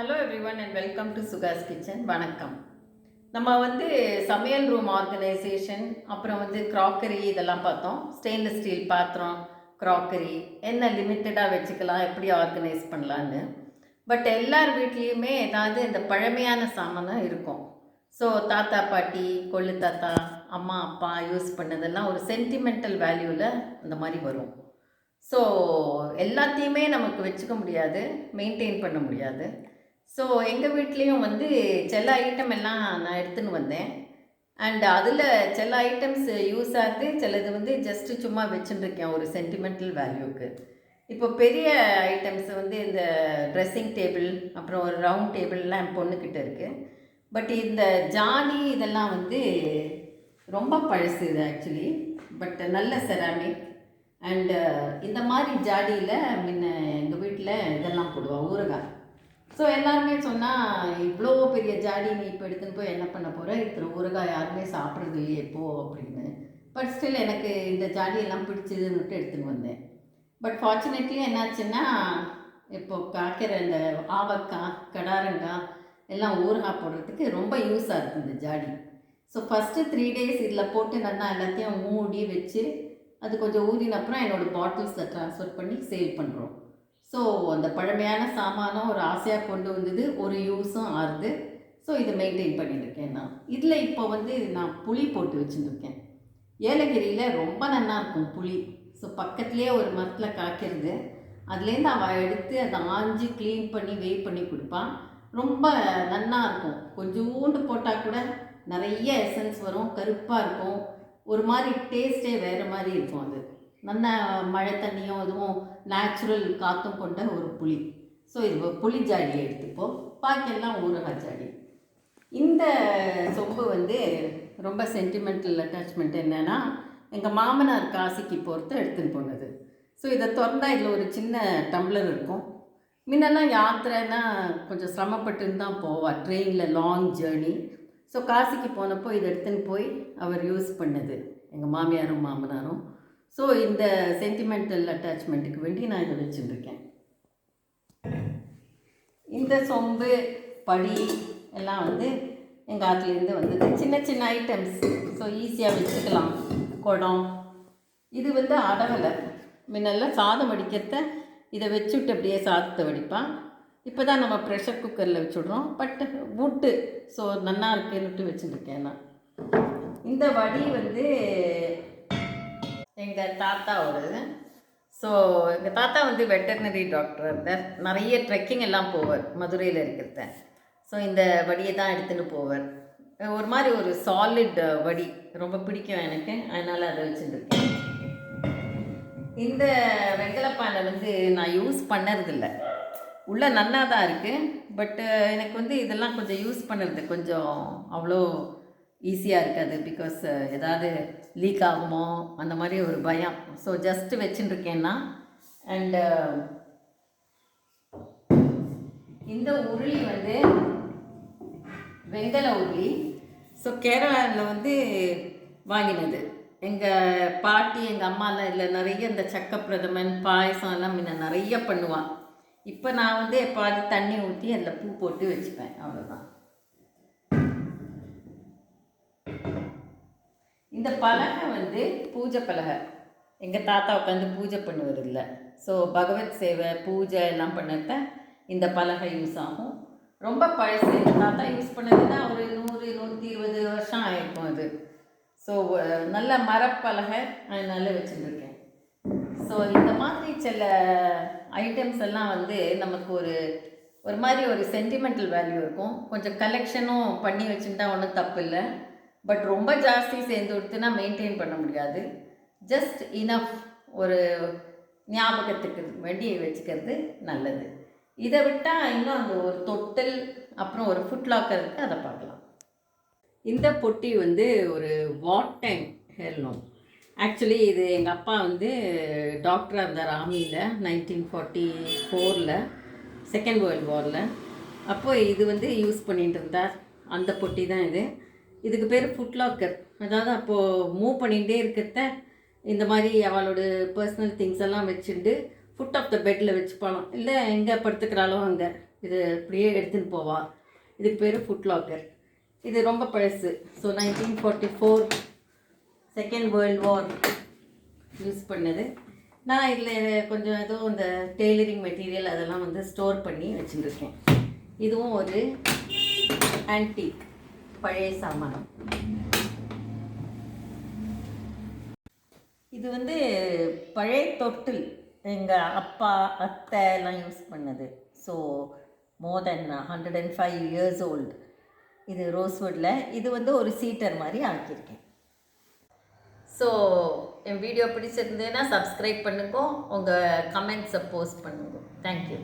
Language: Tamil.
Hello everyone and welcome to Suga's kitchen வணக்கம். நம்ம வந்து சமையல் ரூம் ஆர்கனைசேஷன் அப்புறம் வந்து க்ராக்கரி இதெல்லாம் பார்த்தோம். ஸ்டெயின்லெஸ் ஸ்டீல் பாத்திரம் க்ராக்கரி என்ன லிமிட்டடாக வச்சுக்கலாம் எப்படி ஆர்கனைஸ் பண்ணலான்னு பட் எல்லார் வீட்லேயுமே ஏதாவது இந்த பழமையான சாமானம் இருக்கும். ஸோ தாத்தா பாட்டி கொள்ளு தாத்தா அம்மா அப்பா யூஸ் பண்ணதெல்லாம் ஒரு சென்டிமெண்டல் வேல்யூவில் அந்த மாதிரி வரும். ஸோ எல்லாத்தையுமே நமக்கு வச்சுக்க முடியாது மெயின்டைன் பண்ண முடியாது. ஸோ எங்கள் வீட்லேயும் வந்து சில ஐட்டம் எல்லாம் நான் எடுத்துன்னு வந்தேன். அண்ட் அதில் சில ஐட்டம்ஸ் யூஸ் ஆகுது. சிலது வந்து ஜஸ்ட்டு சும்மா வச்சுட்டுருக்கேன் ஒரு சென்டிமெண்டல் வேல்யூக்கு இப்போ பெரிய ஐட்டம்ஸ் வந்து இந்த ட்ரெஸ்ஸிங் டேபிள் அப்புறம் ஒரு ரவுண்ட் டேபிள்லாம் என் பொண்ணுக்கிட்ட இருக்குது பட் இந்த ஜாடி இதெல்லாம் வந்து ரொம்ப பழசு இது ஆக்சுவலி பட் நல்ல செராமிக் அண்டு இந்த மாதிரி ஜாடியில் முன்ன எங்கள் வீட்டில் இதெல்லாம் போடுவோம் ஊறுகாய். ஸோ எல்லாருமே சொன்னால் இவ்வளோ பெரிய ஜாடி நீ இப்போ எடுத்துன்னு போய் என்ன பண்ண போகிற இத்தனை ஊறுகாய் யாருமே சாப்பிட்றது இல்லையே போ அப்படின்னு. பட் ஸ்டில் எனக்கு இந்த ஜாடியெல்லாம் பிடிச்சதுன்னுட்டு எடுத்துன்னு வந்தேன். பட் ஃபார்ச்சுனேட்லி என்னாச்சுன்னா இப்போ காய்க்கிற இந்த ஆவக்காய் கடாரங்காய் எல்லாம் ஊறுகாய் போடுறதுக்கு ரொம்ப யூஸாக இருக்குது இந்த ஜாடி. ஸோ ஃபஸ்ட்டு த்ரீ டேஸ் இதில் போட்டு நல்லா எல்லாத்தையும் மூடி வச்சு அது கொஞ்சம் ஊறின அப்புறம் என்னோடய பாட்டில்ஸில் ட்ரான்ஸ்ஃபர் பண்ணி சேல் பண்ணுறோம் ஸோ அந்த பழமையான சாமானம் ஒரு ஆசையாக கொண்டு வந்தது ஒரு யூஸும் ஆறுது. ஸோ இதை மெயின்டைன் பண்ணியிருக்கேன் நான். இதில் இப்போ வந்து நான் புளி போட்டு வச்சுருக்கேன் ஏலகிரியில் ரொம்ப நல்லா இருக்கும் புளி. ஸோ பக்கத்துலேயே ஒரு மரத்தில் காய்க்கிறது. அதுலேருந்து அவள் எடுத்து அதை ஆஞ்சி க்ளீன் பண்ணி வெயிட் பண்ணி கொடுப்பான் ரொம்ப நல்லா இருக்கும். கொஞ்சோண்டு போட்டால் கூட நிறைய எசன்ஸ் வரும். கருப்பாக இருக்கும். ஒரு மாதிரி டேஸ்ட்டே வேறு மாதிரி இருக்கும் அது. நல்ல மழை தண்ணியும் இதுவும் நேச்சுரல் காற்றும் கொண்ட ஒரு புளி. ஸோ இது புளி ஜாடியை எடுத்துப்போம். பாக்கெல்லாம் ஊறுகாய் ஜாடி. இந்த சொம்பு வந்து ரொம்ப சென்டிமெண்டல் அட்டாச்மெண்ட் என்னென்னா எங்கள் மாமனார் காசிக்கு போகிறது எடுத்துன்னு போனது. ஸோ இதை திறந்தா இதில் ஒரு சின்ன டம்ளர் இருக்கும். முன்னெல்லாம் யாத்திரைன்னா கொஞ்சம் சிரமப்பட்டுன்னு தான் போவார். ட்ரெயினில் லாங் ஜேர்னி ஸோ காசிக்கு போனப்போ இதை எடுத்துன்னு போய் அவர் யூஸ் பண்ணது. எங்கள் மாமியாரும் மாமனாரும். ஸோ இந்த சென்டிமெண்டல் அட்டாச்மெண்ட்டுக்கு வேண்டி நான் இதை வச்சுருக்கேன். இந்த சொம்பு படி எல்லாம் வந்து எங்கள் ஆற்றுலேருந்து வந்தது. சின்ன சின்ன ஐட்டம்ஸ் ஸோ ஈஸியாக வச்சுக்கலாம். குடம். இது வந்து அடகலை. முன்னெல்லாம் சாதம் வடிக்கிறத இதை வச்சுட்டு அப்படியே சாதத்தை வடிப்பான். இப்போ தான் நம்ம ப்ரெஷர் குக்கரில் வச்சுடுறோம். பட் வுட்டு ஸோ நல்லா இருக்குன்னுட்டு வச்சுருக்கேன் நான். இந்த வடி வந்து எங்கள் தாத்தாவோடது ஸோ எங்கள் தாத்தா வந்து வெட்டர்னரி டாக்டர் இருந்தார் நிறைய ட்ரெக்கிங் எல்லாம் போவார் மதுரையில் இருக்கிறத. ஸோ இந்த வடியை தான் எடுத்துன்னு போவார். ஒரு மாதிரி ஒரு சாலிட் வடி ரொம்ப பிடிக்கும் எனக்கு. அதனால் அதை வச்சுருக்கேன். இந்த வெங்கலப்பானை வந்து நான் யூஸ் பண்ணுறதில்ல உள்ளே நல்லா தான் இருக்குது பட்டு எனக்கு வந்து இதெல்லாம் கொஞ்சம் யூஸ் பண்ணுறது கொஞ்சம் அவ்வளோ ஈஸியாக இருக்காது பிகாஸ் ஏதாவது லீக் ஆகுமோ அந்த மாதிரி ஒரு பயம். ஸோ ஜஸ்ட்டு வச்சுட்டுருக்கேன்னா அண்டு இந்த உருளி வந்து வெங்கல உருளி. ஸோ கேரளாவில் வந்து வாங்கினது. எங்கள் பாட்டி எங்கள் அம்மாலாம் இதில் நிறைய இந்த சக்க பிரதமன் பாயசம் எல்லாம் முன்ன நிறைய பண்ணுவான். இப்போ நான் வந்து எப்பாவது தண்ணி ஊற்றி அதில் பூ போட்டு வச்சுப்பேன் அவ்வளோதான் இந்த பலகை வந்து பூஜை பலகை. எங்கள் தாத்தா உட்காந்து பூஜை பண்ணுவார் இல்லை ஸோ பகவத் சேவை பூஜை எல்லாம் பண்ணத இந்த பலகை யூஸ் ஆகும். ரொம்ப பழசு. எங்கள் தாத்தா யூஸ் பண்ணதுன்னா ஒரு நூறு நூற்றி இருபது வருஷம் ஆயிருக்கும் அது. ஸோ நல்ல மரப்பலகை அதனால வச்சுருக்கேன். ஸோ இந்த மாதிரி சில ஐட்டம்ஸ் எல்லாம் வந்து நமக்கு ஒரு ஒரு மாதிரி ஒரு சென்டிமெண்டல் வேல்யூ இருக்கும். கொஞ்சம் கலெக்ஷனும் பண்ணி வச்சுட்டா ஒன்றும் தப்பு இல்லை. பட் ரொம்ப ஜாஸ்தி சேர்ந்து கொடுத்துனா மெயின்டைன் பண்ண முடியாது. ஜஸ்ட் இனஃப் ஒரு ஞாபகத்துக்கு வேண்டி வச்சுக்கிறது நல்லது. இதை விட்டால் இன்னும் அந்த ஒரு தொட்டில் அப்புறம் ஒரு ஃபுட் லாக்கர் இருக்குது அதை பார்க்கலாம். இந்த பொட்டி வந்து ஒரு வாட் டைம் ஹெர்லோம் ஆக்சுவலி இது எங்கள் அப்பா வந்து டாக்டராக இருந்தார் ஆர்மியில் நைன்டீன் ஃபார்ட்டி ஃபோரில் செகண்ட் வேர்ல்டு வாரில் அப்போது இது வந்து யூஸ் பண்ணிகிட்டு இருந்தார். அந்த பொட்டி தான் இது. இதுக்கு பேர் ஃபுட் லாக்கர் அதாவது அப்போது மூவ் பண்ணிகிட்டே இருக்கிறத இந்த மாதிரி அவளோட பர்சனல் திங்ஸ் எல்லாம் வச்சுட்டு ஃபுட் ஆஃப் த பெட்டில் வச்சுப்பாலாம் இல்லை எங்கே படுத்துக்கிறாளோ அங்கே. இது அப்படியே எடுத்துன்னு போவா. இதுக்கு பேர் ஃபுட் லாக்கர் இது ரொம்ப பழசு. So nineteen forty four second world war use பண்ணது. நான் இதில் கொஞ்சம் ஏதோ இந்த டெய்லரிங் மெட்டீரியல் அதெல்லாம் வந்து ஸ்டோர் பண்ணி வச்சுருக்கேன். இதுவும் ஒரு ஆன்டிக் பழைய சாமானம். இது வந்து பழைய தொட்டில் எங்கள் அப்பா அத்தை எல்லாம் யூஸ் பண்ணது. So more than hundred and five years old இது ரோஸ்வுட்டில் இது வந்து ஒரு சீட்டர் மாதிரி ஆக்கியிருக்கேன். ஸோ என் வீடியோ பிடிச்சிருந்ததுன்னா சப்ஸ்கிரைப் பண்ணுங்க. உங்கள் கமெண்ட்ஸை போஸ்ட் பண்ணுங்க. தேங்க்யூ